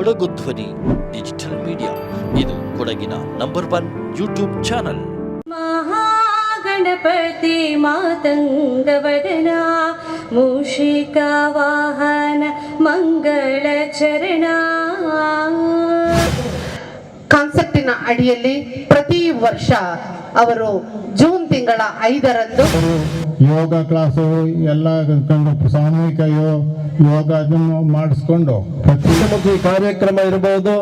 ಕೊಡಗು ಧ್ವನಿ digital media. ಇದು ಕೊಡಗಿನ number one YouTube channel. Mahaganapati ಮಾತಂಗವದನ ಮೂಷಿಕ ವಾಹನ ಮಂಗಳ ಚರಣ. ಕಾನ್ಸೆಪ್ಟಿನ ಅಡಿಯಲ್ಲಿ ಪ್ರತಿ ವರ್ಷ ಅವರು ಜೂನ್ ತಿಂಗಳ ಐದರಂದು ಯೋಗ ಕ್ಲಾಸು ಎಲ್ಲ ಕಂಡು ಸಾಮೂಹಿಕ ಯೋ- ಯೋಗ ಅದನ್ನು ಮಾಡಿಸ್ಕೊಂಡು ಪ್ರತಿಮುಖಿ ಕಾರ್ಯಕ್ರಮ ಇರಬಹುದು.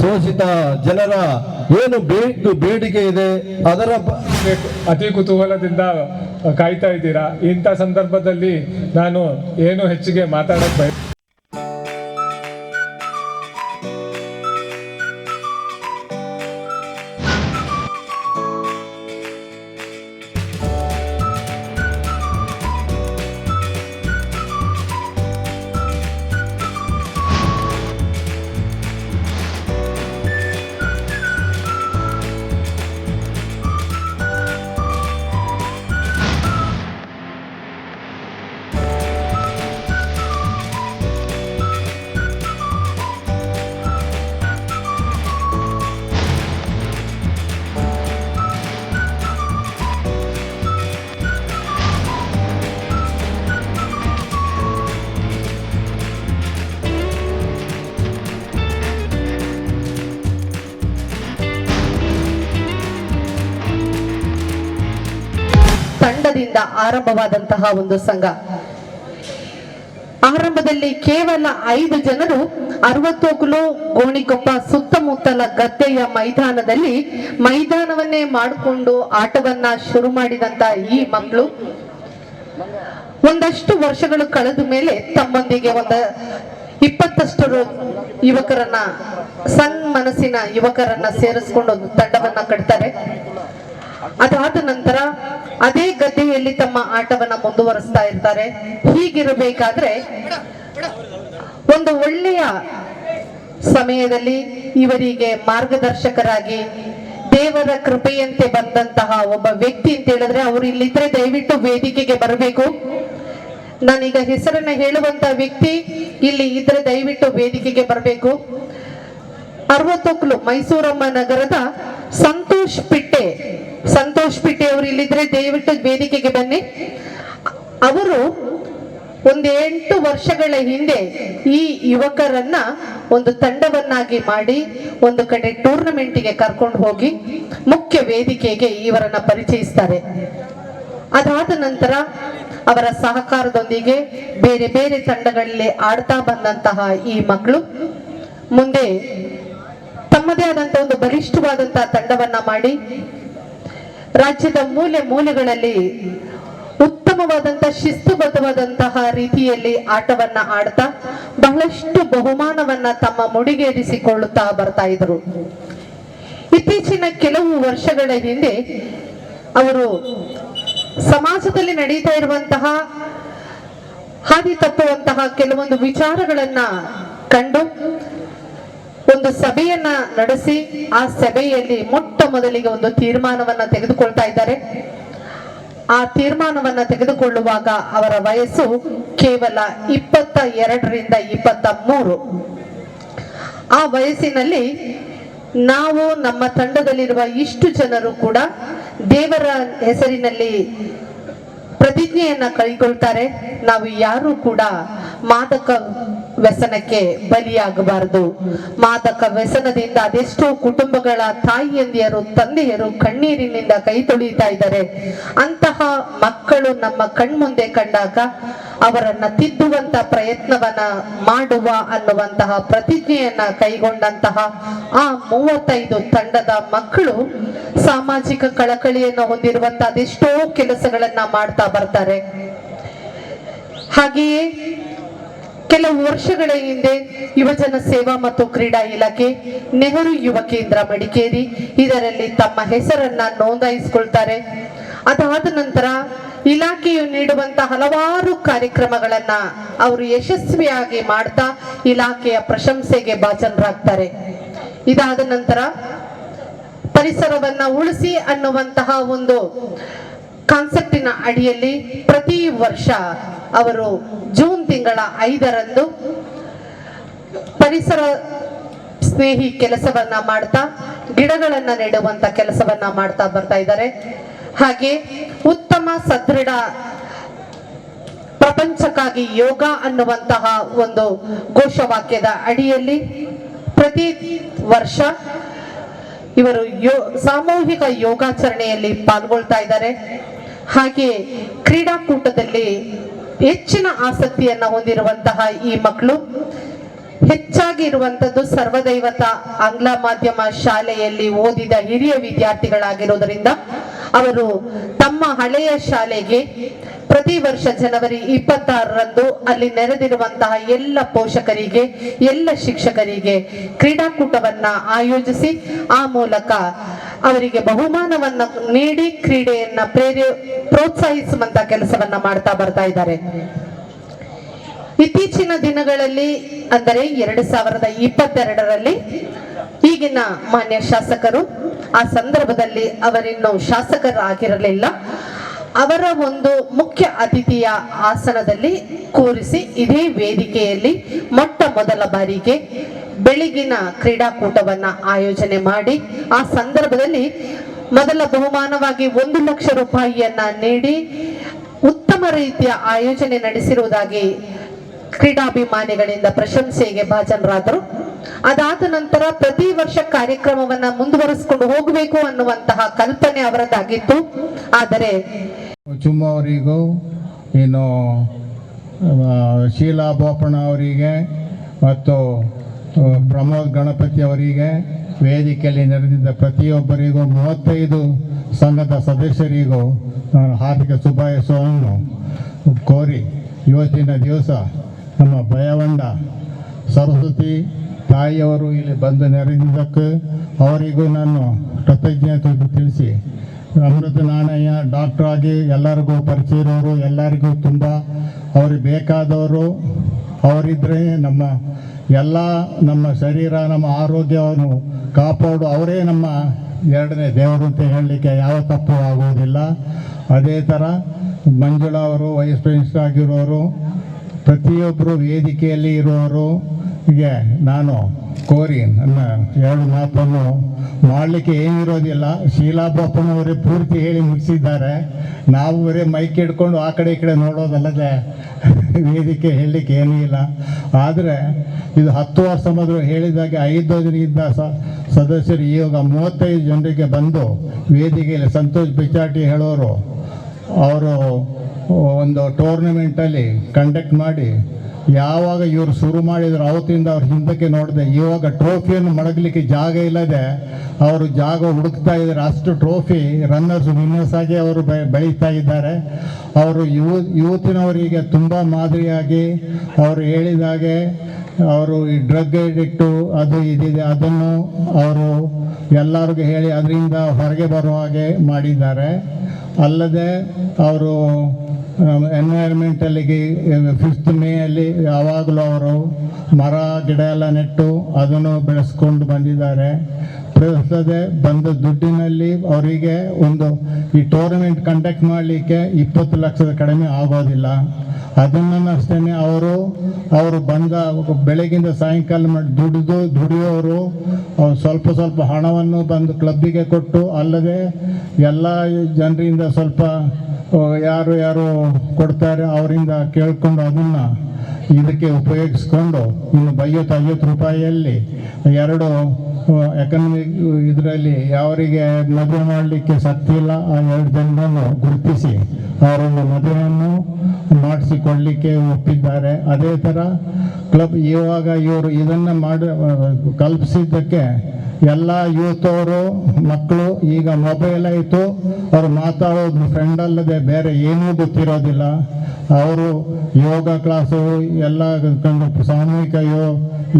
ಶೋಷಿತ ಜನರ ಏನು ಬೇಕು ಬೇಡಿಕೆ ಇದೆ ಅದರ ಅತಿ ಕುತೂಹಲದಿಂದ ಕಾಯ್ತಾ ಇದ್ದೀರಾ? ಇಂಥ ಸಂದರ್ಭದಲ್ಲಿ ನಾನು ಏನು ಹೆಚ್ಚಿಗೆ ಮಾತಾಡಕ್ಕೆ ಬಯ ತಂಡದಿಂದ ಆರಂಭವಾದಂತಹ ಒಂದು ಸಂಘ. ಆರಂಭದಲ್ಲಿ ಕೇವಲ ಐದು ಜನರು ಅರವತ್ತೊಗ್ಲು ಗೋಣಿಕೊಪ್ಪ ಸುತ್ತಮುತ್ತಲ ಗದ್ದೆಯ ಮೈದಾನದಲ್ಲಿ ಮೈದಾನವನ್ನೇ ಮಾಡಿಕೊಂಡು ಆಟವನ್ನ ಶುರು ಮಾಡಿದಂತ ಈ ಮಕ್ಕಳು ಒಂದಷ್ಟು ವರ್ಷಗಳು ಕಳೆದ ಮೇಲೆ ತಮ್ಮೊಂದಿಗೆ ಒಂದ ಇಪ್ಪತ್ತಷ್ಟು ಯುವಕರನ್ನ ಸಣ್ಣ ಮನಸ್ಸಿನ ಯುವಕರನ್ನ ಸೇರಿಸ್ಕೊಂಡು ಒಂದು ತಂಡವನ್ನ ಕಟ್ತಾರೆ. ಅದಾದ ನಂತರ ಅದೇ ಗದ್ದೆಯಲ್ಲಿ ತಮ್ಮ ಆಟವನ್ನ ಮುಂದುವರಿಸ್ತಾ ಇರ್ತಾರೆ. ಹೀಗಿರಬೇಕಾದ್ರೆ ಒಂದು ಒಳ್ಳೆಯ ಸಮಯದಲ್ಲಿ ಇವರಿಗೆ ಮಾರ್ಗದರ್ಶಕರಾಗಿ ದೇವರ ಕೃಪೆಯಂತೆ ಬಂದಂತಹ ಒಬ್ಬ ವ್ಯಕ್ತಿ ಅಂತ ಹೇಳಿದ್ರೆ ಅವರು ಇಲ್ಲಿದ್ರೆ ದಯವಿಟ್ಟು ವೇದಿಕೆಗೆ ಬರಬೇಕು. ನಾನೀಗ ಹೆಸರನ್ನ ಹೇಳುವಂತ ವ್ಯಕ್ತಿ ಇಲ್ಲಿ ಇದ್ರೆ ದಯವಿಟ್ಟು ವೇದಿಕೆಗೆ ಬರಬೇಕು. ಅರವತ್ತೊಕ್ಲು ಮೈಸೂರಮ್ಮ ನಗರದ ಸಂತೋಷ್ ಪಿಟ್ಟೆ ಸಂತೋಷ್ ಪಿಟ್ಟೆ ಅವರು ಇಲ್ಲಿದ್ರೆ ದಯವಿಟ್ಟು ವೇದಿಕೆಗೆ ಬನ್ನಿ. ಅವರು ಒಂದು ಎಂಟು ವರ್ಷಗಳ ಹಿಂದೆ ಈ ಯುವಕರನ್ನ ಒಂದು ತಂಡವನ್ನಾಗಿ ಮಾಡಿ ಒಂದು ಕಡೆ ಟೂರ್ನಮೆಂಟಿಗೆ ಕರ್ಕೊಂಡು ಹೋಗಿ ಮುಖ್ಯ ವೇದಿಕೆಗೆ ಇವರನ್ನ ಪರಿಚಯಿಸ್ತಾರೆ. ಅದಾದ ನಂತರ ಅವರ ಸಹಕಾರದೊಂದಿಗೆ ಬೇರೆ ಬೇರೆ ತಂಡಗಳಲ್ಲಿ ಆಡ್ತಾ ಬಂದಂತಹ ಈ ಮಕ್ಕಳು ಮುಂದೆ ತಮ್ಮದೇ ಆದಂತಹ ಒಂದು ಬಲಿಷ್ಠವಾದಂತಹ ತಂಡವನ್ನ ಮಾಡಿ ರಾಜ್ಯದ ಮೂಲೆ ಮೂಲೆಗಳಲ್ಲಿ ಉತ್ತಮವಾದಂತಹ, ಶಿಸ್ತುಬದ್ಧವಾದಂತಹ ರೀತಿಯಲ್ಲಿ ಆಟವನ್ನ ಆಡ್ತಾ ಬಹಳಷ್ಟು ಬಹುಮಾನವನ್ನ ತಮ್ಮ ಮುಡಿಗೇರಿಸಿಕೊಳ್ಳುತ್ತಾ ಬರ್ತಾ ಇದ್ರು ಇತ್ತೀಚಿನ ಕೆಲವು ವರ್ಷಗಳ ಹಿಂದೆ ಅವರು ಸಮಾಜದಲ್ಲಿ ನಡೀತಾ ಇರುವಂತಹ, ಹಾದಿ ತಪ್ಪುವಂತಹ ಕೆಲವೊಂದು ವಿಚಾರಗಳನ್ನ ಕಂಡು ಒಂದು ಸಭೆಯನ್ನ ನಡೆಸಿ ಆ ಸಭೆಯಲ್ಲಿ ಮೊಟ್ಟ ಮೊದಲಿಗೆ ಒಂದು ತೀರ್ಮಾನವನ್ನ ತೆಗೆದುಕೊಳ್ತಾ ಇದ್ದಾರೆ. ಆ ತೀರ್ಮಾನವನ್ನ ತೆಗೆದುಕೊಳ್ಳುವಾಗ ಅವರ ವಯಸ್ಸು ಕೇವಲ ಇಪ್ಪತ್ತ ಎರಡರಿಂದ ಇಪ್ಪತ್ತ ಮೂರು. ಆ ವಯಸ್ಸಿನಲ್ಲಿ ನಾವು ನಮ್ಮ ತಂಡದಲ್ಲಿರುವ ಇಷ್ಟು ಜನರು ಕೂಡ ದೇವರ ಹೆಸರಿನಲ್ಲಿ ಪ್ರತಿಜ್ಞೆಯನ್ನ ಕೈಗೊಳ್ತಾರೆ. ನಾವು ಯಾರು ಕೂಡ ಮಾದಕ ವ್ಯಸನಕ್ಕೆ ಬಲಿಯಾಗಬಾರದು. ಮಾದಕ ವ್ಯಸನದಿಂದ ಅದೆಷ್ಟೋ ಕುಟುಂಬಗಳ ತಾಯಿಯಂದಿಯರು, ತಂದೆಯರು ಕಣ್ಣೀರಿನಿಂದ ಕೈ ತೊಳಿತಾ ಇದ್ದಾರೆ. ಅಂತಹ ಮಕ್ಕಳು ನಮ್ಮ ಕಣ್ಮುಂದೆ ಕಂಡಾಗ ಅವರನ್ನ ತಿದ್ದುವಂತ ಪ್ರಯತ್ನವನ್ನ ಮಾಡುವ ಅನ್ನುವಂತಹ ಪ್ರತಿಜ್ಞೆಯನ್ನ ಕೈಗೊಂಡಂತಹ ಆ ಮೂವತ್ತೈದು ತಂಡದ ಮಕ್ಕಳು ಸಾಮಾಜಿಕ ಕಳಕಳಿಯನ್ನು ಹೊಂದಿರುವಂತ ಅದೆಷ್ಟೋ ಕೆಲಸಗಳನ್ನ ಮಾಡ್ತಾ ಬರ್ತಾರೆ. ಹಾಗೆಯೇ ಕೆಲವು ವರ್ಷಗಳ ಹಿಂದೆ ಯುವಜನ ಸೇವಾ ಮತ್ತು ಕ್ರೀಡಾ ಇಲಾಖೆ ನೆಹರು ಯುವ ಕೇಂದ್ರ ಮಡಿಕೇರಿ ಇದರಲ್ಲಿ ತಮ್ಮ ಹೆಸರನ್ನ ನೋಂದಾಯಿಸಿಕೊಳ್ತಾರೆ. ಅದಾದ ನಂತರ ಇಲಾಖೆಯು ನೀಡುವಂತ ಹಲವಾರು ಕಾರ್ಯಕ್ರಮಗಳನ್ನ ಅವರು ಯಶಸ್ವಿಯಾಗಿ ಮಾಡ್ತಾ ಇಲಾಖೆಯ ಪ್ರಶಂಸೆಗೆ ಭಾಜನರಾಗ್ತಾರೆ. ಇದಾದ ನಂತರ ಪರಿಸರವನ್ನ ಉಳಿಸಿ ಅನ್ನುವಂತಹ ಒಂದು ಕಾನ್ಸೆಪ್ಟಿನ ಅಡಿಯಲ್ಲಿ ಪ್ರತಿ ವರ್ಷ ಅವರು ಜೂನ್ ತಿಂಗಳ ಐದರಂದು ಪರಿಸರ ಸ್ನೇಹಿ ಕೆಲಸವನ್ನ ಮಾಡ್ತಾ, ಗಿಡಗಳನ್ನ ನೆಡುವಂತ ಕೆಲಸವನ್ನ ಮಾಡ್ತಾ ಬರ್ತಾ ಇದ್ದಾರೆ. ಹಾಗೆ ಉತ್ತಮ ಸದೃಢ ಪ್ರಪಂಚಕ್ಕಾಗಿ ಯೋಗ ಅನ್ನುವಂತಹ ಒಂದು ಘೋಷವಾಕ್ಯದ ಅಡಿಯಲ್ಲಿ ಪ್ರತಿ ವರ್ಷ ಇವರು ಯೋ, ಸಾಮೂಹಿಕ ಯೋಗಾಚರಣೆಯಲ್ಲಿ ಪಾಲ್ಗೊಳ್ತಾ ಇದ್ದಾರೆ. ಹಾಗೆ ಕ್ರೀಡಾಕೂಟದಲ್ಲಿ ಹೆಚ್ಚಿನ ಆಸಕ್ತಿಯನ್ನ ಹೊಂದಿರುವಂತಹ ಈ ಮಕ್ಕಳು, ಹೆಚ್ಚಾಗಿ ಇರುವಂತದ್ದು ಸರ್ವದೈವತ ಆಂಗ್ಲ ಮಾಧ್ಯಮ ಶಾಲೆಯಲ್ಲಿ ಓದಿದ ಹಿರಿಯ ವಿದ್ಯಾರ್ಥಿಗಳಾಗಿರುವುದರಿಂದ ಅವರು ತಮ್ಮ ಹಳೆಯ ಶಾಲೆಗೆ ಪ್ರತಿ ವರ್ಷ ಜನವರಿ ಇಪ್ಪತ್ತಾರರಂದು ಅಲ್ಲಿ ನೆರೆದಿರುವಂತಹ ಎಲ್ಲ ಪೋಷಕರಿಗೆ, ಎಲ್ಲ ಶಿಕ್ಷಕರಿಗೆ ಕ್ರೀಡಾಕೂಟವನ್ನ ಆಯೋಜಿಸಿ ಆ ಮೂಲಕ ಅವರಿಗೆ ಬಹುಮಾನವನ್ನ ನೀಡಿ ಕ್ರೀಡೆಯನ್ನ ಪ್ರೇರಿ, ಪ್ರೋತ್ಸಾಹಿಸುವಂತ ಕೆಲಸವನ್ನ ಮಾಡ್ತಾ ಬರ್ತಾ ಇದ್ದಾರೆ. ಇತ್ತೀಚಿನ ದಿನಗಳಲ್ಲಿ, ಅಂದರೆ ಎರಡು ಸಾವಿರದ ಇಪ್ಪತ್ತೆರಡರಲ್ಲಿ, ಈಗಿನ ಮಾನ್ಯ ಶಾಸಕರು ಆ ಸಂದರ್ಭದಲ್ಲಿ ಅವರಿನ್ನು ಶಾಸಕರಾಗಿರಲಿಲ್ಲ. ಅವರ ಒಂದು ಮುಖ್ಯ ಅತಿಥಿಯ ಆಸನದಲ್ಲಿ ಕೂರಿಸಿ ಇದೇ ವೇದಿಕೆಯಲ್ಲಿ ಮೊಟ್ಟ ಮೊದಲ ಬಾರಿಗೆ ಬೆಳಗಿನ ಕ್ರೀಡಾಕೂಟವನ್ನು ಆಯೋಜನೆ ಮಾಡಿ, ಆ ಸಂದರ್ಭದಲ್ಲಿ ಮೊದಲ ಬಹುಮಾನವಾಗಿ ಒಂದು ಲಕ್ಷ ರೂಪಾಯಿಯನ್ನ ನೀಡಿ, ಉತ್ತಮ ರೀತಿಯ ಆಯೋಜನೆ ನಡೆಸಿರುವುದಾಗಿ ಕ್ರೀಡಾಭಿಮಾನಿಗಳಿಂದ ಪ್ರಶಂಸೆಗೆ ಭಾಜನರಾದರು. ಅದಾದ ನಂತರ ಪ್ರತಿ ವರ್ಷ ಕಾರ್ಯಕ್ರಮವನ್ನ ಮುಂದುವರಿಸಿಕೊಂಡು ಹೋಗಬೇಕು ಅನ್ನುವಂತಹ ಕಲ್ಪನೆ ಅವರದ್ದಾಗಿತ್ತು ಆದರೆ ಚುಮ್ಮ ಅವರಿಗೂ ಇನ್ನು ಶೀಲಾ ಬೋಪಣ್ಣ ಅವರಿಗೆ ಮತ್ತು ಪ್ರಮೋದ್ ಗಣಪತಿ ಅವರಿಗೆ ವೇದಿಕೆಯಲ್ಲಿ ನೆರೆದಿದ್ದ ಪ್ರತಿಯೊಬ್ಬರಿಗೂ, ಮೂವತ್ತೈದು ಸಂಘದ ಸದಸ್ಯರಿಗೂ ನಾನು ಹಾರ್ದಿಕ ಶುಭಾಶಯವನ್ನು ಕೋರಿ ಇವತ್ತಿನ ದಿವಸ ನಮ್ಮ ಭಯವಂಡ ಸರಸ್ವತಿ ತಾಯಿಯವರು ಇಲ್ಲಿ ಬಂದು ನೆರೆದಿದ್ದಕ್ಕೆ ಅವರಿಗೂ ನಾನು ಕೃತಜ್ಞತೆ ತಿಳಿಸಿ. ಅಮೃತ ನಾಣಯ್ಯ ಡಾಕ್ಟರ್ ಆಗಿ ಎಲ್ಲರಿಗೂ ಪರಿಚಯ ಇರೋರು ಎಲ್ಲರಿಗೂ ತುಂಬ ಅವ್ರಿಗೆ ಬೇಕಾದವರು. ಅವರಿದ್ದರೆ ನಮ್ಮ ಎಲ್ಲ ನಮ್ಮ ಶರೀರ, ನಮ್ಮ ಆರೋಗ್ಯವನ್ನು ಕಾಪಾಡು. ಅವರೇ ನಮ್ಮ ಎರಡನೇ ದೇವರು ಅಂತ ಹೇಳಲಿಕ್ಕೆ ಯಾವ ತಪ್ಪು ಆಗುವುದಿಲ್ಲ. ಅದೇ ಥರ ಮಂಜುಳಾ ಅವರು ವೈಸ್ ಪ್ರಿನ್ಸಿಪಲ್ ಆಗಿರೋರು ಪ್ರತಿಯೊಬ್ಬರು ವೇದಿಕೆಯಲ್ಲಿ ಇರುವವರು, ಹೀಗೆ ನಾನು, ಕೋರಿ, ನನ್ನ ಎರಡು ಮಾತನ್ನು ಮಾಡಲಿಕ್ಕೆ ಏನಿರೋದಿಲ್ಲ ಶೀಲಾ ಬಾಪನವರೇ ಪೂರ್ತಿ ಹೇಳಿ ಮುಗಿಸಿದ್ದಾರೆ. ನಾವು ಬರೀ ಮೈಕ್ ಹಿಡ್ಕೊಂಡು ಆ ಕಡೆ ಈ ಕಡೆ ನೋಡೋದಲ್ಲದೆ ವೇದಿಕೆ ಹೇಳಲಿಕ್ಕೆ ಏನೂ ಇಲ್ಲ. ಆದರೆ ಇದು ಹತ್ತು ವರ್ಷ ಮೊದಲು ಹೇಳಿದಾಗೆ ಐದು ಜನರಿಂದ ಸ, ಸದಸ್ಯರು ಈವಾಗ ಮೂವತ್ತೈದು ಜನರಿಗೆ ಬಂದು ವೇದಿಕೆಯಲ್ಲಿ ಸಂತೋಷ್ ಬಿಚಾಟಿ ಹೇಳೋರು, ಅವರು ಒಂದು ಟೂರ್ನಮೆಂಟಲ್ಲಿ ಕಂಡಕ್ಟ್ ಮಾಡಿ, ಯಾವಾಗ ಇವರು ಶುರು ಮಾಡಿದ್ರು ಅವತ್ತಿಂದ ಅವ್ರ ಹಿಂದಕ್ಕೆ ನೋಡಿದೆ, ಇವಾಗ ಟ್ರೋಫಿಯನ್ನು ಮಡಗಲಿಕ್ಕೆ ಜಾಗ ಇಲ್ಲದೆ ಅವರು ಜಾಗ ಹುಡುಕ್ತಾ ಇದ್ದಾರೆ ಅಷ್ಟು ಟ್ರೋಫಿ ರನ್ನರ್ಸ್ ವಿನ್ನರ್ಸ್ ಆಗಿ ಅವರು ಬೆಳೀತಾ ಇದ್ದಾರೆ. ಅವರು ಯುವ ಯುವತಿನವರಿಗೆ ತುಂಬ ಮಾದರಿಯಾಗಿ ಅವರು ಹೇಳಿದಾಗೆ ಅವರು ಈ ಡ್ರಗ್ ಎಡಿಕ್ಟು ಅದು ಇದಿದೆ, ಅದನ್ನು ಅವರು ಎಲ್ಲರಿಗೂ ಹೇಳಿ, ಅದರಿಂದ ಹೊರಗೆ ಬರುವ ಹಾಗೆ ಮಾಡಿದ್ದಾರೆ. ಅಲ್ಲದೆ ಅವರು ಎನ್ವೈರ್ಮೆಂಟಲ್ಲಿಗೆ ಫಿಫ್ತ್ ಮೇಯಲ್ಲಿ ಯಾವಾಗಲೂ ಅವರು ಮರ, ಗಿಡ ಎಲ್ಲ ನೆಟ್ಟು ಅದನ್ನು ಬೆಳೆಸ್ಕೊಂಡು ಬಂದಿದ್ದಾರೆ. ಪ್ರಸ್ತದೆ ಬಂದ ದುಡ್ಡಿನಲ್ಲಿ ಅವರಿಗೆ ಒಂದು ಈ ಟೂರ್ನಮೆಂಟ್ ಕಂಡಕ್ಟ್ ಮಾಡಲಿಕ್ಕೆ ಇಪ್ಪತ್ತು ಲಕ್ಷದ ಕಡಿಮೆ ಆಗೋದಿಲ್ಲ. ಅದನ್ನು ಅಷ್ಟೇ ಅವರು ಅವರು ಬಂದ ಬೆಳಗಿಂದ ಸಾಯಂಕಾಲ ಮಾಡಿ ದುಡಿದು, ದುಡಿಯೋರು ಸ್ವಲ್ಪ ಸ್ವಲ್ಪ ಹಣವನ್ನು ಬಂದು ಕ್ಲಬ್ಬಿಗೆ ಕೊಟ್ಟು ಅಲ್ಲದೆ ಎಲ್ಲ ಜನರಿಂದ ಸ್ವಲ್ಪ ಯಾರು ಯಾರು ಕೊಡ್ತಾರೆ ಅವರಿಂದ ಕೇಳ್ಕೊಂಡು ಅದನ್ನು ಇದಕ್ಕೆ ಉಪಯೋಗಿಸ್ಕೊಂಡು ಇನ್ನು ಐವತ್ತು ಐವತ್ತು ರೂಪಾಯಿಯಲ್ಲಿ ಎರಡು ಎಕನಾಮಿಕ್ ಇದರಲ್ಲಿ ಯಾವರಿಗೆ ಮದುವೆ ಮಾಡಲಿಕ್ಕೆ ಸತ್ತಿ ಇಲ್ಲ, ಆ ಎರಡು ಜನರನ್ನು ಗುರುತಿಸಿ ಅವರೊಂದು ಮದುವೆಯನ್ನು ಮಾಡಿಸಿಕೊಳ್ಳಲಿಕ್ಕೆ ಒಪ್ಪಿದ್ದಾರೆ. ಅದೇ ಥರ ಕ್ಲಬ್ ಇವಾಗ ಇವರು ಇದನ್ನು ಮಾಡಿ ಕಲ್ಪಿಸಿದ್ದಕ್ಕೆ ಎಲ್ಲ ಯೂತ್ ಅವರು ಮಕ್ಕಳು, ಈಗ ಮೊಬೈಲ್ ಆಯಿತು. ಅವ್ರು ಮಾತಾಡೋದು ಫ್ರೆಂಡ್ ಅಲ್ಲದೆ ಬೇರೆ ಏನೂ ಗೊತ್ತಿರೋದಿಲ್ಲ. ಅವರು ಯೋಗ ಕ್ಲಾಸು ಎಲ್ಲ ಕಂಡು ಸಾಮೂಹಿಕ ಯೋ,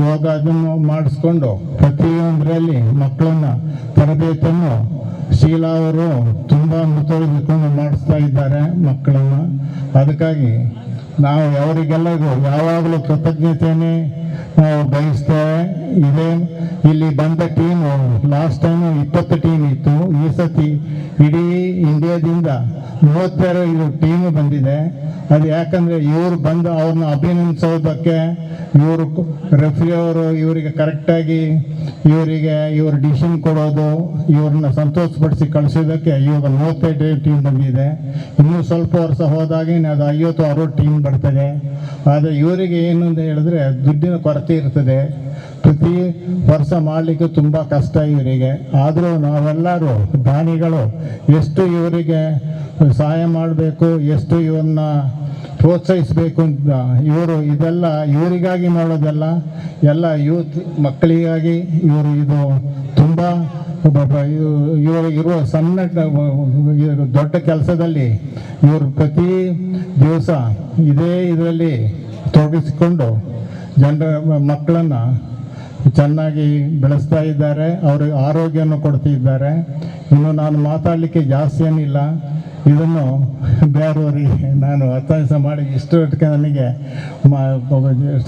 ಯೋಗ ಅದನ್ನು ಮಾಡಿಸ್ಕೊಂಡು ಪ್ರತಿಯೊಂದರಲ್ಲಿ ಮಕ್ಕಳನ್ನ ತರಬೇತಿಯನ್ನು ಶೀಲಾ ಅವರು ತುಂಬ ಮುತುವರ್ಜಿಕೊಂಡು ಮಾಡಿಸ್ತಾ ಇದ್ದಾರೆ ಮಕ್ಕಳನ್ನು. ಅದಕ್ಕಾಗಿ ನಾವು ಅವರಿಗೆಲ್ಲರಿಗೂ ಯಾವಾಗಲೂ ಕೃತಜ್ಞತೆಯನ್ನೇ ನಾವು ಬಯಸ್ತೇವೆ. ಇದೇ. ಇಲ್ಲಿ ಬಂದ ಟೀಮು ಲಾಸ್ಟ್ ಟೈಮು ಇಪ್ಪತ್ತು ಟೀಮ್ ಇತ್ತು. ಈ ಸತಿ ಇಡೀ ಇಂಡಿಯಾದಿಂದ ಮೂವತ್ತೆರಡು ಇದು ಟೀಮು ಬಂದಿದೆ. ಅದು ಯಾಕಂದರೆ ಇವರು ಬಂದು ಅವ್ರನ್ನ ಅಭಿನಂದಿಸೋದಕ್ಕೆ ಇವರು ರೆಫ್ರಿ ಅವರು ಇವರಿಗೆ ಕರೆಕ್ಟಾಗಿ ಇವರಿಗೆ ಇವರು ಡಿಸಿಷನ್ ಕೊಡೋದು, ಇವ್ರನ್ನ ಸಂತೋಷಪಡಿಸಿ ಕಳಿಸೋದಕ್ಕೆ ಇವಾಗ ಮೂವತ್ತೈದು ಟೀಮ್ ಬಂದಿದೆ. ಇನ್ನೂ ಸ್ವಲ್ಪ ವರ್ಷ ಹೋದಾಗ ಇನ್ನು ಅದು ಐವತ್ತು, ಅರವತ್ತು ಟೀಮ್ ಬರ್ತದೆ. ಆದರೆ ಇವರಿಗೆ ಏನು ಅಂತ ಹೇಳಿದ್ರೆ ದುಡ್ಡಿನ ಕೊರತೆ ಇರ್ತದೆ. ಪ್ರತಿ ವರ್ಷ ಮಾಡಲಿಕ್ಕೆ ತುಂಬ ಕಷ್ಟ ಇವರಿಗೆ. ಆದರೂ ನಾವೆಲ್ಲರೂ ದಾನಿಗಳು, ಎಷ್ಟು ಇವರಿಗೆ ಸಹಾಯ ಮಾಡಬೇಕು, ಎಷ್ಟು ಇವನ್ನ ಪ್ರೋತ್ಸಾಹಿಸಬೇಕು ಅಂತ ಇವರು ಇದೆಲ್ಲ ಇವರಿಗಾಗಿ ಮಾಡೋದಲ್ಲ, ಎಲ್ಲ ಯೂತ್ ಮಕ್ಕಳಿಗಾಗಿ ಇವರು ಇದು ತುಂಬ ಇವರು ಇರುವ ಸಣ್ಣ ದೊಡ್ಡ ಕೆಲಸದಲ್ಲಿ ಇವರು ಪ್ರತಿ ದಿವಸ ಇದೇ ಇದರಲ್ಲಿ ತೊಡಗಿಸಿಕೊಂಡು ಜನರ ಮಕ್ಕಳನ್ನು ಚೆನ್ನಾಗಿ ಬೆಳೆಸ್ತಾ ಇದ್ದಾರೆ ಅವ್ರಿಗೆ ಆರೋಗ್ಯವನ್ನು ಕೊಡ್ತಿದ್ದಾರೆ. ಇನ್ನು ನಾನು ಮಾತಾಡಲಿಕ್ಕೆ ಜಾಸ್ತಿ ಏನಿಲ್ಲ. ಇದನ್ನು ಬೇರೆಯವರಿಗೆ ನಾನು ಅರ್ಥಾಯಿಸ ಮಾಡಿ ಇಷ್ಟೊತ್ತಿಗೆ ನನಗೆ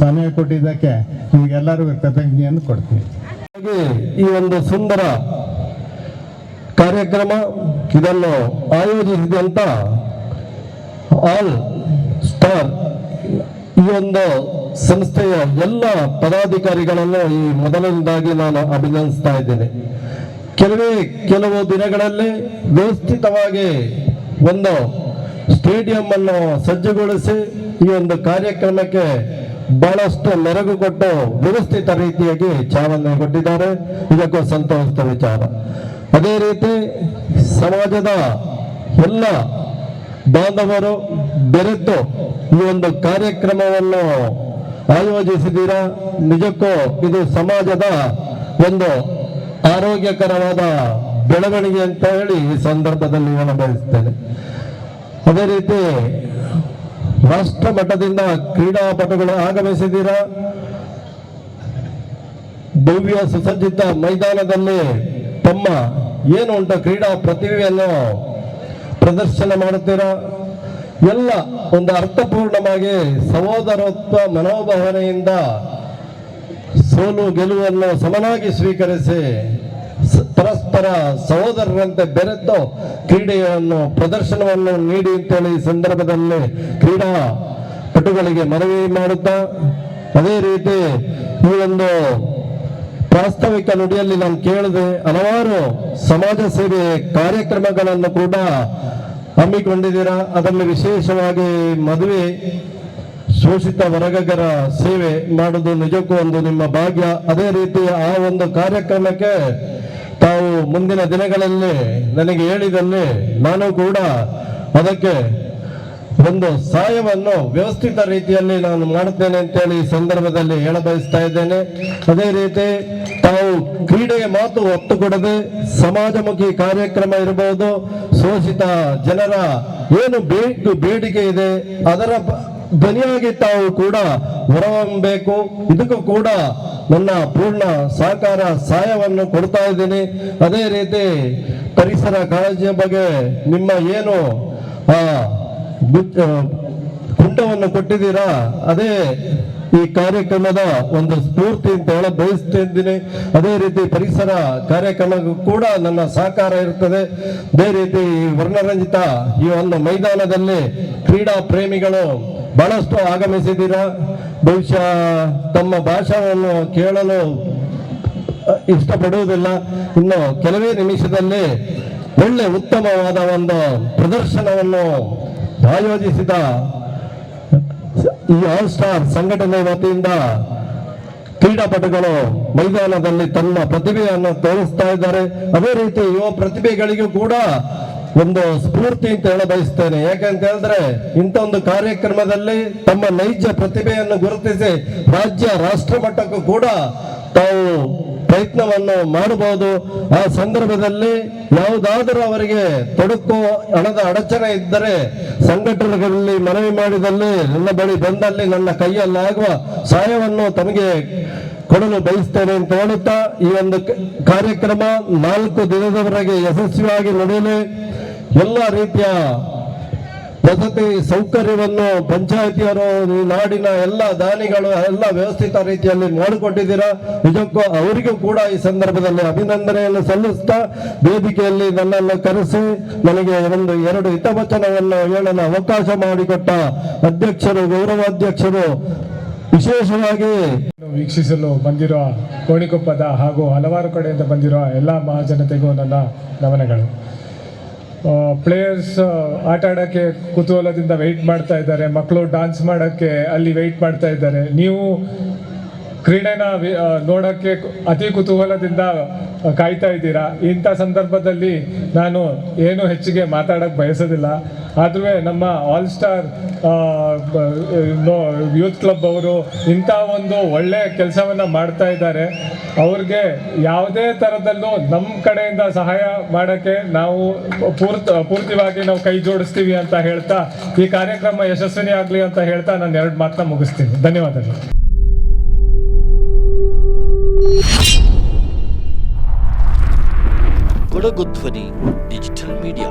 ಸಮಯ ಕೊಟ್ಟಿದ್ದಕ್ಕೆ ನಿಮಗೆಲ್ಲರಿಗೂ ಕೃತಜ್ಞೆಯನ್ನು ಕೊಡ್ತೀನಿ. ಈ ಒಂದು ಸುಂದರ ಕಾರ್ಯಕ್ರಮ, ಇದನ್ನು ಆಯೋಜಿಸಿದಂಥ ಆಲ್ ಸ್ಟಾರ್ ಈ ಒಂದು ಸಂಸ್ಥೆಯ ಎಲ್ಲ ಪದಾಧಿಕಾರಿಗಳನ್ನು ಈ ಮೊದಲನೇದಾಗಿ ನಾನು ಅಭಿನಂದಿಸ್ತಾ ಇದ್ದೇನೆ. ಕೆಲವೇ ಕೆಲವು ದಿನಗಳಲ್ಲಿ ವ್ಯವಸ್ಥಿತವಾಗಿ ಒಂದು ಸ್ಟೇಡಿಯಂ ಅನ್ನು ಸಜ್ಜುಗೊಳಿಸಿ ಈ ಒಂದು ಕಾರ್ಯಕ್ರಮಕ್ಕೆ ಬಹಳಷ್ಟು ನೆರವು ಕೊಟ್ಟು ವ್ಯವಸ್ಥಿತ ರೀತಿಯಾಗಿ ಚಾಲನೆ ಕೊಟ್ಟಿದ್ದಾರೆ. ಇದಕ್ಕೂ ಸಂತೋಷದ ವಿಚಾರ. ಅದೇ ರೀತಿ ಸಮಾಜದ ಎಲ್ಲ ಬಾಂಧವರು ಬೆರೆತು ಈ ಒಂದು ಕಾರ್ಯಕ್ರಮವನ್ನು ಆಯೋಜಿಸಿದ್ದೀರಾ ನಿಜಕ್ಕೂ ಇದು ಸಮಾಜದ ಒಂದು ಆರೋಗ್ಯಕರವಾದ ಬೆಳವಣಿಗೆ ಅಂತ ಹೇಳಿ ಈ ಸಂದರ್ಭದಲ್ಲಿ ನಾನು ಬಯಸ್ತೇನೆ ಅದೇ ರೀತಿ ರಾಷ್ಟ್ರ ಮಟ್ಟದಿಂದ ಕ್ರೀಡಾಪಟುಗಳು ಆಗಮಿಸಿದ್ದೀರಾ ಭವ್ಯ ಸುಸಜ್ಜಿತ ಮೈದಾನದಲ್ಲಿ ತಮ್ಮ ಏನು ಉಂಟ ಕ್ರೀಡಾ ಪ್ರತಿಭೆಯನ್ನು ಪ್ರದರ್ಶನ ಮಾಡುತ್ತೀರಾ. ಎಲ್ಲ ಒಂದು ಅರ್ಥಪೂರ್ಣವಾಗಿ ಸಹೋದರತ್ವ ಮನೋಭಾವನೆಯಿಂದ ಸೋಲು ಗೆಲುವನ್ನು ಸಮನಾಗಿ ಸ್ವೀಕರಿಸಿ ಪರಸ್ಪರ ಸಹೋದರರಂತೆ ಬೆರೆತು ಕ್ರೀಡೆಯನ್ನು ಪ್ರದರ್ಶನವನ್ನು ನೀಡಿ ಅಂತೇಳಿ ಈ ಸಂದರ್ಭದಲ್ಲಿ ಕ್ರೀಡಾ ಪಟುಗಳಿಗೆ ಮನವಿ ಮಾಡುತ್ತಾ, ಅದೇ ರೀತಿ ಈ ಒಂದು ಪ್ರಾಸ್ತಾವಿಕ ನುಡಿಯಲ್ಲಿ ನಾನು ಕೇಳಿದೆ, ಹಲವಾರು ಸಮಾಜ ಸೇವೆ ಕಾರ್ಯಕ್ರಮಗಳನ್ನು ಕೂಡ ಹಮ್ಮಿಕೊಂಡಿದ್ದೀರಾ? ಅದರಲ್ಲಿ ವಿಶೇಷವಾಗಿ ಮದುವೆ ಶೋಷಿತ ವರ್ಗಗರ ಸೇವೆ ಮಾಡುವುದು ನಿಜಕ್ಕೂ ಒಂದು ನಿಮ್ಮ ಭಾಗ್ಯ. ಅದೇ ರೀತಿ ಆ ಒಂದು ಕಾರ್ಯಕ್ರಮಕ್ಕೆ ತಾವು ಮುಂದಿನ ದಿನಗಳಲ್ಲಿ ನನಗೆ ಹೇಳಿದಲ್ಲಿ ನಾನು ಕೂಡ ಅದಕ್ಕೆ ಒಂದು ಸಹಾಯವನ್ನು ವ್ಯವಸ್ಥಿತ ರೀತಿಯಲ್ಲಿ ನಾನು ಮಾಡುತ್ತೇನೆ ಅಂತೇಳಿ ಈ ಸಂದರ್ಭದಲ್ಲಿ ಹೇಳ ಬಯಸ್ತಾ ಇದ್ದೇನೆ. ಅದೇ ರೀತಿ ತಾವು ಕ್ರೀಡೆಗೆ ಮಾತು ಒತ್ತು ಕೊಡದೆ ಸಮಾಜಮುಖಿ ಕಾರ್ಯಕ್ರಮ ಇರಬಹುದು. ಶೋಷಿತ ಜನರ ಏನು ಬೇಕು ಬೇಡಿಕೆ ಇದೆ, ಅದರ ಧ್ವನಿಯಾಗಿ ತಾವು ಕೂಡ ಹೊರಹೊಮ್ಮಬೇಕು ಇದಕ್ಕೂ ಕೂಡ ನನ್ನ ಪೂರ್ಣ ಸಹಕಾರ ಸಹಾಯವನ್ನು ಕೊಡ್ತಾ ಇದ್ದೀನಿ. ಅದೇ ರೀತಿ ಪರಿಸರ ಕಾಳಜಿಯ ಬಗ್ಗೆ ನಿಮ್ಮ ಏನು ಕುಂಟವನ್ನು ಕೊಟ್ಟಿದ್ದೀರಾ? ಅದೇ ಈ ಕಾರ್ಯಕ್ರಮದ ಒಂದು ಸ್ಫೂರ್ತಿ ಅಂತ ಹೇಳ ಬಯಸ್ತಿದ್ದೀನಿ. ಅದೇ ರೀತಿ ಪರಿಸರ ಕಾರ್ಯಕ್ರಮಕ್ಕೂ ಕೂಡ ನನ್ನ ಸಹಕಾರ ಇರ್ತದೆ. ಅದೇ ರೀತಿ ಈ ವರ್ಣರಂಜಿತ ಈ ಒಂದು ಮೈದಾನದಲ್ಲಿ ಕ್ರೀಡಾ ಪ್ರೇಮಿಗಳು ಬಹಳಷ್ಟು ಆಗಮಿಸಿದ್ದೀರಾ? ಬಹುಶಃ ತಮ್ಮ ಭಾಷಣವನ್ನು ಕೇಳಲು ಇಷ್ಟಪಡುವುದಿಲ್ಲ. ಇನ್ನು ಕೆಲವೇ ನಿಮಿಷದಲ್ಲಿ ಒಳ್ಳೆ ಉತ್ತಮವಾದ ಒಂದು ಪ್ರದರ್ಶನವನ್ನು ಆಯೋಜಿಸಿದ ಈ ಆಲ್ ಸ್ಟಾರ್ ಸಂಘಟನೆ ವತಿಯಿಂದ ಕ್ರೀಡಾಪಟುಗಳು ಮೈದಾನದಲ್ಲಿ ತನ್ನ ಪ್ರತಿಭೆಯನ್ನು ತೋರಿಸ್ತಾ ಇದ್ದಾರೆ. ಅದೇ ರೀತಿ ಯುವ ಪ್ರತಿಭೆಗಳಿಗೂ ಕೂಡ ಒಂದು ಸ್ಫೂರ್ತಿ ಅಂತ ಹೇಳ ಬಯಸ್ತೇನೆ ಯಾಕಂತ ಹೇಳಿದ್ರೆ ಇಂಥ ಒಂದು ಕಾರ್ಯಕ್ರಮದಲ್ಲಿ ತಮ್ಮ ನೈಜ ಪ್ರತಿಭೆಯನ್ನು ಗುರುತಿಸಿ ರಾಜ್ಯ ರಾಷ್ಟ್ರ ಮಟ್ಟಕ್ಕೂ ಕೂಡ ತಾವು ಪ್ರಯತ್ನವನ್ನು ಮಾಡಬಹುದು. ಆ ಸಂದರ್ಭದಲ್ಲಿ ಯಾವುದಾದರೂ ಅವರಿಗೆ ತೊಡಕು, ಹಣದ ಅಡಚಣೆ ಇದ್ದರೆ ಸಂಘಟನೆಗಳಲ್ಲಿ ಮನವಿ ಮಾಡಿದಲ್ಲಿ ನನ್ನ ಬಳಿ ಬಂದಲ್ಲಿ ನನ್ನ ಕೈಯಲ್ಲಾಗುವ ಸಹಾಯವನ್ನು ತಮಗೆ ಕೊಡಲು ಬಯಸ್ತೇನೆ ಅಂತ ಹೇಳುತ್ತಾ, ಈ ಒಂದು ಕಾರ್ಯಕ್ರಮ ನಾಲ್ಕು ದಿನದವರೆಗೆ ಯಶಸ್ವಿಯಾಗಿ ನಡೆಯಲಿ. ಎಲ್ಲ ರೀತಿಯ ವಸತಿ ಸೌಕರ್ಯವನ್ನು ಪಂಚಾಯತಿಯವರು ಈ ನಾಡಿನ ಎಲ್ಲ ದಾನಿಗಳು, ಎಲ್ಲ ವ್ಯವಸ್ಥಿತ ರೀತಿಯಲ್ಲಿ ನೋಡಿಕೊಟ್ಟಿದ್ದೀರಾ ನಿಜಕ್ಕೂ ಅವರಿಗೂ ಕೂಡ ಈ ಸಂದರ್ಭದಲ್ಲಿ ಅಭಿನಂದನೆಯನ್ನು ಸಲ್ಲಿಸ್ತಾ ವೇದಿಕೆಯಲ್ಲಿ ನನ್ನನ್ನು ಕರೆಸಿ ನನಗೆ ಒಂದು ಎರಡು ಹಿತವಚನವನ್ನು ಹೇಳಲು ಅವಕಾಶ ಮಾಡಿಕೊಟ್ಟ ಅಧ್ಯಕ್ಷರು ಗೌರವಾಧ್ಯಕ್ಷರು ವಿಶೇಷವಾಗಿ ವೀಕ್ಷಿಸಲು ಬಂದಿರುವ ಕೋಣಿಕೊಪ್ಪದ ಹಾಗೂ ಹಲವಾರು ಕಡೆಯಿಂದ ಬಂದಿರುವ ಎಲ್ಲ ಮಹಾಜನತೆಗೂ ನನ್ನ ನಮನಗಳು. ಪ್ಲೇಯರ್ಸ್ ಆಟ ಆಡೋಕ್ಕೆ ಕುತೂಹಲದಿಂದ ವೆಯ್ಟ್ ಮಾಡ್ತಾ ಇದ್ದಾರೆ. ಮಕ್ಕಳು ಡಾನ್ಸ್ ಮಾಡೋಕ್ಕೆ ಅಲ್ಲಿ ವೆಯ್ಟ್ ಮಾಡ್ತಾ ಇದ್ದಾರೆ. ನೀವು ಕ್ರೀಡೆನ ನೋಡೋಕ್ಕೆ ಅತಿ ಕುತೂಹಲದಿಂದ ಕಾಯ್ತಾ ಇದ್ದೀರಾ? ಇಂಥ ಸಂದರ್ಭದಲ್ಲಿ ನಾನು ಏನು ಹೆಚ್ಚಿಗೆ ಮಾತಾಡೋಕ್ಕೆ ಬಯಸೋದಿಲ್ಲ. ಆದ್ರೂ ನಮ್ಮ ಆಲ್ ಸ್ಟಾರ್ ಯೂತ್ ಕ್ಲಬ್ ಅವರು ಇಂಥ ಒಂದು ಒಳ್ಳೆ ಕೆಲಸವನ್ನು ಮಾಡ್ತಾ ಇದ್ದಾರೆ. ಅವ್ರಿಗೆ ಯಾವುದೇ ಥರದಲ್ಲೂ ನಮ್ಮ ಕಡೆಯಿಂದ ಸಹಾಯ ಮಾಡೋಕ್ಕೆ ನಾವು ಪೂರ್ತ, ಪೂರ್ತಿವಾಗಿ ನಾವು ಕೈ ಜೋಡಿಸ್ತೀವಿ ಅಂತ ಹೇಳ್ತಾ, ಈ ಕಾರ್ಯಕ್ರಮ ಯಶಸ್ವಿನಿ ಆಗಲಿ ಅಂತ ಹೇಳ್ತಾ ನಾನು ಎರಡು ಮಾತನ್ನ ಮುಗಿಸ್ತೀನಿ. ಧನ್ಯವಾದಗಳು. ಕೊಡಗು ಧ್ವನಿ ಡಿಜಿಟಲ್ ಮೀಡಿಯಾ